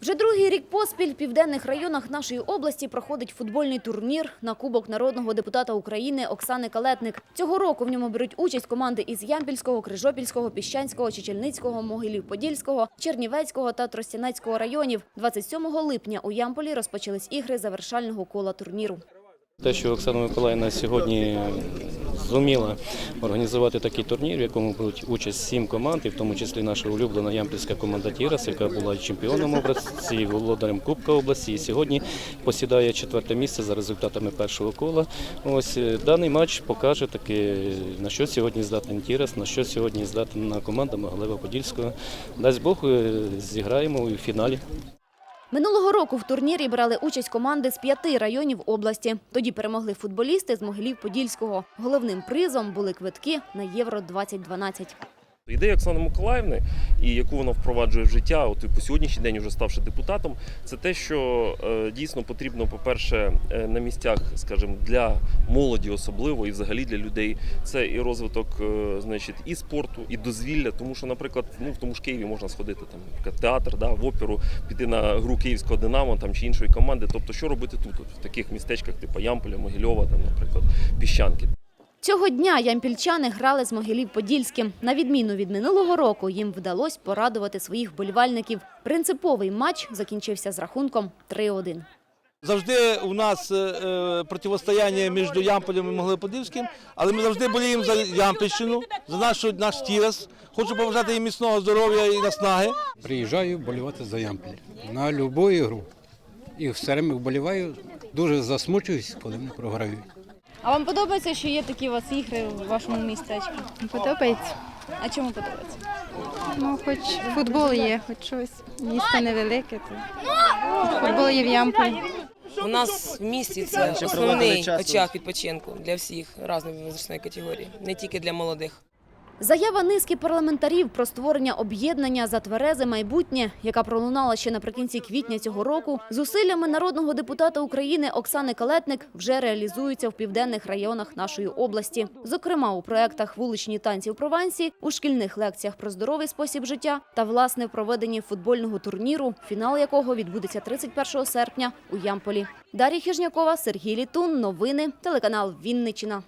Вже другий рік поспіль в південних районах нашої області проходить футбольний турнір на Кубок народного депутата України Оксани Калетник. Цього року в ньому беруть участь команди із Ямпільського, Крижопільського, Піщанського, Чечельницького, Могилів-Подільського, Чернівецького та Тростянецького районів. 27 липня у Ямполі розпочались ігри завершального кола турніру. Те, що Оксана Миколаївна сьогодні зуміла організувати такий турнір, в якому беруть участь сім команд, і в тому числі наша улюблена ямпільська команда Тірас, яка була чемпіоном області, володарем Кубка області, і сьогодні посідає четверте місце за результатами першого кола. Ось е, даний матч покаже таки, на що сьогодні здатен Тірас, на що сьогодні здатна команда Могилева Подільського. Дасть Бог, е, зіграємо у фіналі. Минулого року в турнірі брали участь команди з п'яти районів області. Тоді перемогли футболісти з Могилів-Подільського. Головним призом були квитки на Євро 2012. Ідея Оксани Миколаївни, і яку вона впроваджує в життя, от і по сьогоднішній день, вже ставши депутатом, це те, що е, дійсно потрібно, по-перше, е, на місцях, скажімо, для молоді особливо і взагалі для людей. Це і розвиток, е, значить, і спорту, і дозвілля. Тому що, наприклад, ну в тому ж Києві можна сходити там, наприклад, театр, да, в оперу, піти на гру київського Динамо там чи іншої команди. Тобто, що робити тут, от, в таких містечках, типу Ямполя, Могильова, там, наприклад, Піщанки. Цього дня ямпільчани грали з Могилів-Подільським. На відміну від минулого року, їм вдалося порадувати своїх вболівальників. Принциповий матч закінчився з рахунком 3-1. Завжди у нас е, е, протистояння між Ямполем і Могилоподільським, але ми завжди боліємо за Ямпільщину, за нашу, наш Тірас. Хочу побажати їм міцного здоров'я і наснаги. Приїжджаю вболівати за Ямпіль на будь-яку ігру. І все время вболіваю, дуже засмучуюсь, коли вони програють. А вам подобається, що є такі у вас ігри в вашому містечку? Подобається. А чому подобається? Ну, хоч футбол є, хоч щось. Місто невелике. То. Футбол є в Ямполі. У нас в місті це основний очаг відпочинку для всіх різної возрастної категорії, не тільки для молодих. Заява низки парламентарів про створення об'єднання за тверезе майбутнє, яка пролунала ще наприкінці квітня цього року, зусиллями народного депутата України Оксани Калетник вже реалізуються в південних районах нашої області. Зокрема, у проектах вуличні танці в Провансі, у шкільних лекціях про здоровий спосіб життя та власне в проведенні футбольного турніру, фінал якого відбудеться 31 серпня у Ямполі. Дар'я Хижнякова, Сергій Літун. Новини телеканал Вінничина.